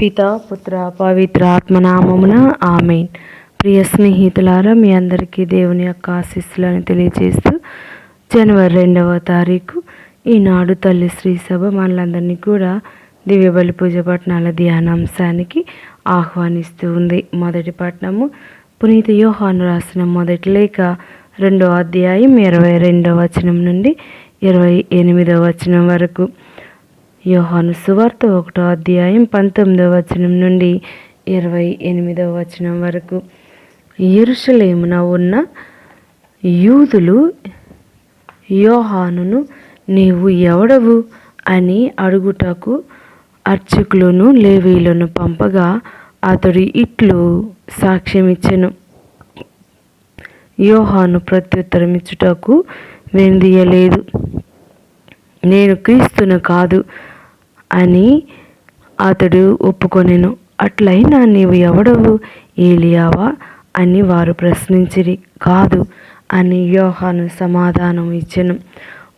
పిత పుత్ర పవిత్ర ఆత్మనామమున ఆమెన్. ప్రియ స్నేహితులారా మీ అందరికీ దేవుని యొక్క ఆశీస్సులను తెలియజేస్తూ జనవరి రెండవ తారీఖు ఈనాడు తల్లి శ్రీ సభ మనలందరినీ కూడా దివ్య బలి పూజ పట్టణాల ధ్యానాంశానికి ఆహ్వానిస్తూ ఉంది. మొదటి పట్టణము పునీత యోహాను రాసిన మొదటి లేఖ రెండో అధ్యాయం ఇరవై రెండవ వచనం నుండి ఇరవై ఎనిమిదవ వచనం వరకు. యోహాను సువార్త ఒకటో అధ్యాయం పంతొమ్మిదవ వచనం నుండి ఇరవై ఎనిమిదవ వచనం వరకు. ఎరుషలేమున ఉన్న యూదులు యోహానును నీవు ఎవడవు? అని అడుగుటకు అర్చకులను లేవీలను పంపగా అతడు ఇట్లు సాక్ష్యమిచ్చెను. యోహాను ప్రత్యుత్తరమిచ్చుటకు వెందియలేదు నేను క్రీస్తును కాదు అని అతడు ఒప్పుకొనెను. అట్లయినా నీవు ఎవడవు? ఏలియావా అని వారు ప్రశ్నించిరి. కాదు అని యోహాను సమాధానం ఇచ్చెను.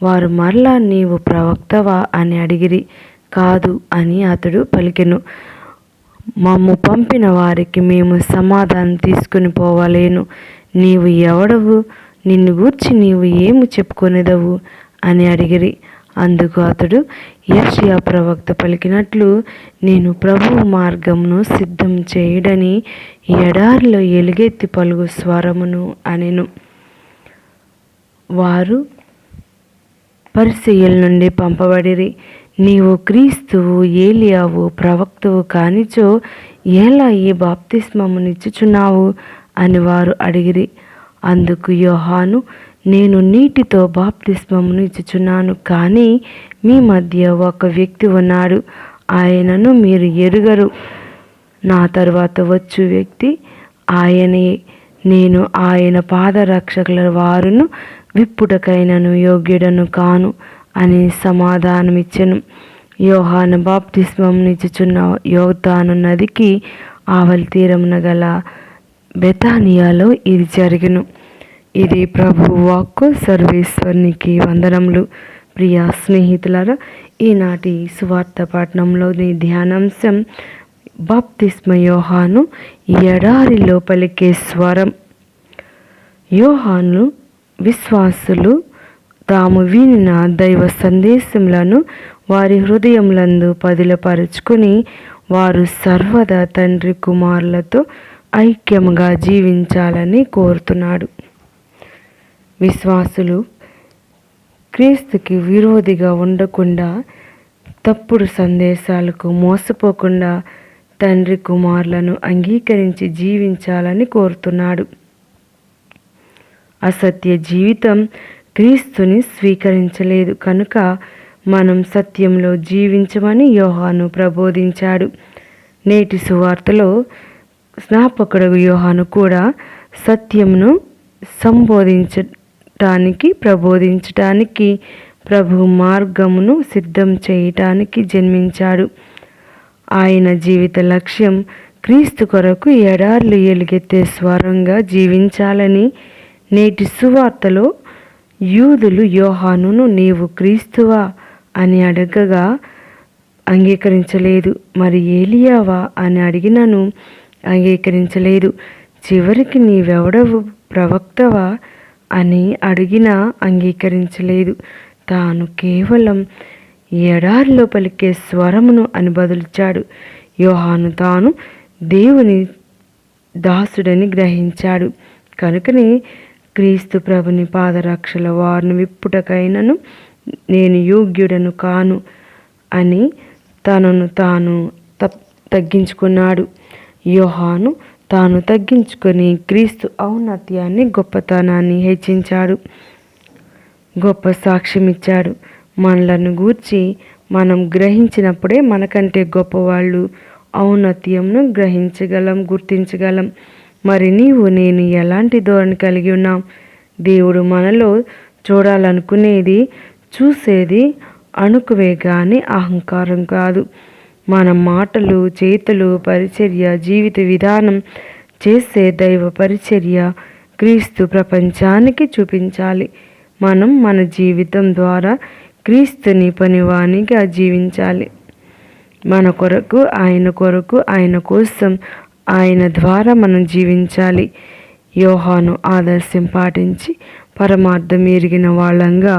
వారు మరలా నీవు ప్రవక్తవా అని అడిగిరి. కాదు అని అతడు పలికెను. మమ్ము పంపిన వారికి మేము సమాధానం తీసుకుని పోవలేను. నీవు ఎవడవు? నిన్ను గూర్చి నీవు ఏమి చెప్పుకొనేదవు అని అడిగిరి. అందుకు అతడు యషియా ప్రవక్త పలికినట్లు నేను ప్రభు మార్గమును సిద్ధం చేయడని ఎడారిలో ఎలుగెత్తి పలుగు స్వరమును అనెను. వారు పరిశీల నుండి పంపబడిరి. నీవు క్రీస్తువు ఏలియావు ప్రవక్తవు కానిచో ఎలా ఈ బాప్తిస్మమునిచ్చుచున్నావు? అని వారు అడిగిరి. అందుకు యోహాను నేను నీటితో బాప్తిస్మమును ఇచ్చుచున్నాను కానీ మీ మధ్య ఒక వ్యక్తి ఉన్నాడు. ఆయనను మీరు ఎరుగరు. నా తర్వాత వచ్చు వ్యక్తి ఆయనే. నేను ఆయన పాదరక్షకుల వారును విప్పుటకైనను యోగ్యుడను కాను అని సమాధానమిచ్చెను. యోహాను బాప్తిస్మమునిచ్చుచున్న యోతాను నదికి ఆవలి తీరమున గల బెతానియాలో ఇది జరిగను. ఇది ప్రభు వాక్కు సర్వేశ్వరునికి వందనములు. ప్రియ స్నేహితులారా ఈనాటి సువార్త పట్టణంలోని ధ్యానాంశం బాప్తిస్మ యోహాను ఎడారిలో పలికే స్వరం. యోహాను విశ్వాసులు తాము వినిన దైవ సందేశములను వారి హృదయములందు పదిలపరుచుకుని వారు సర్వదా తండ్రి కుమారులతో ఐక్యముగా జీవించాలని కోరుతున్నాడు. విశ్వాసులు క్రీస్తుకి విరోధిగా ఉండకుండా తప్పుడు సందేశాలకు మోసపోకుండా తండ్రి కుమారులను అంగీకరించి జీవించాలని కోరుతున్నాడు. అసత్య జీవితం క్రీస్తుని స్వీకరించలేదు. కనుక మనం సత్యంలో జీవించమని యోహాను ప్రబోధించాడు. నేటి సువార్తలో స్నాపకుడు యోహాను కూడా సత్యమును సంబోధించటానికి ప్రబోధించటానికి ప్రభు మార్గమును సిద్ధం చేయటానికి జన్మించాడు. ఆయన జీవిత లక్ష్యం క్రీస్తు కొరకు ఎడార్లు ఎలుగెత్తే స్వరంగా జీవించాలని నేటి సువార్తలో యూదులు యోహానును నీవు క్రీస్తువా అని అడగగా అంగీకరించలేదు. మరి ఏలియావా అని అడిగినను అంగీకరించలేదు. చివరికి నీవెవడవు? ప్రవక్తవా? అని అడిగినా అంగీకరించలేదు. తాను కేవలం ఎడారిలో పలికే స్వరమును అని బదులిచ్చాడు. యోహాను తాను దేవుని దాసుడని గ్రహించాడు. కనుకనే క్రీస్తు ప్రభుని పాదరక్షల వారిని విప్పుటకైనను నేను యోగ్యుడను కాను అని తనను తాను తగ్గించుకున్నాడు. యోహాను తాను తగ్గించుకొని క్రీస్తు ఔన్నత్యాన్ని గొప్పతనాన్ని హెచ్చించాడు. గొప్ప సాక్ష్యం ఇచ్చాడు. మనలను గూర్చి మనం గ్రహించినప్పుడే మనకంటే గొప్పవాళ్ళు ఔన్నత్యంను గ్రహించగలం గుర్తించగలం. మరి నీవు నేను ఎలాంటి ధోరణి కలిగి ఉన్నాం? దేవుడు మనలో చూడాలనుకునేది చూసేది అణుకువే కానీ అహంకారం కాదు. మన మాటలు చేతులు పరిచర్య జీవిత విధానం చేసే దైవ పరిచర్య క్రీస్తు ప్రపంచానికి చూపించాలి. మనం మన జీవితం ద్వారా క్రీస్తుని పనివానిగా జీవించాలి మన కొరకు ఆయన కొరకు ఆయన కోసం ఆయన ద్వారా మనం జీవించాలి. యోహాను ఆదర్శం పాటించి పరమార్థం ఎరిగిన వాళ్ళంగా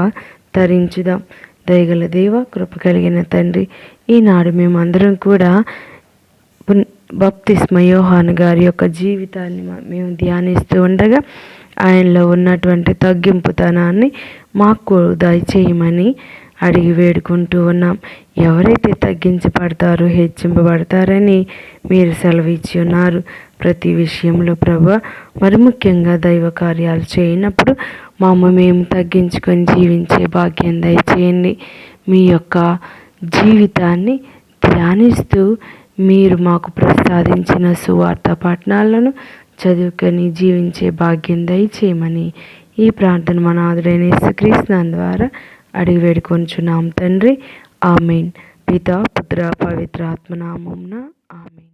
తరించుదాం. దయగల దేవ కృప కలిగిన తండ్రి ఈనాడు మేమందరం కూడా బప్తిస్మ యోహాన్ గారి యొక్క జీవితాన్ని మేము ధ్యానిస్తూ ఉండగా ఆయనలో ఉన్నటువంటి తగ్గింపుతనాన్ని మాకు దయచేయమని అడిగి వేడుకుంటూ ఉన్నాం. ఎవరైతే తగ్గించబడతారో హెచ్చింపబడతారని మీరు సెలవు ఇచ్చి ఉన్నారు. ప్రతి విషయంలో ప్రభ మరి ముఖ్యంగా దైవ కార్యాలు చేయనప్పుడు మామ మేము తగ్గించుకొని జీవించే భాగ్యం దయచేయండి. మీ యొక్క జీవితాన్ని ధ్యానిస్తూ మీరు మాకు ప్రసాదించిన సువార్త పట్టణాలను చదువుకొని జీవించే భాగ్యం దయచేయమని ఈ ప్రార్థన మన ఆదుడైన యేసుక్రీస్తు ద్వారా అడిగి వేడుకొంచున్నాం తండ్రి. ఆమెన్. పిత పుత్ర పవిత్ర ఆత్మనామంన ఆమెన్.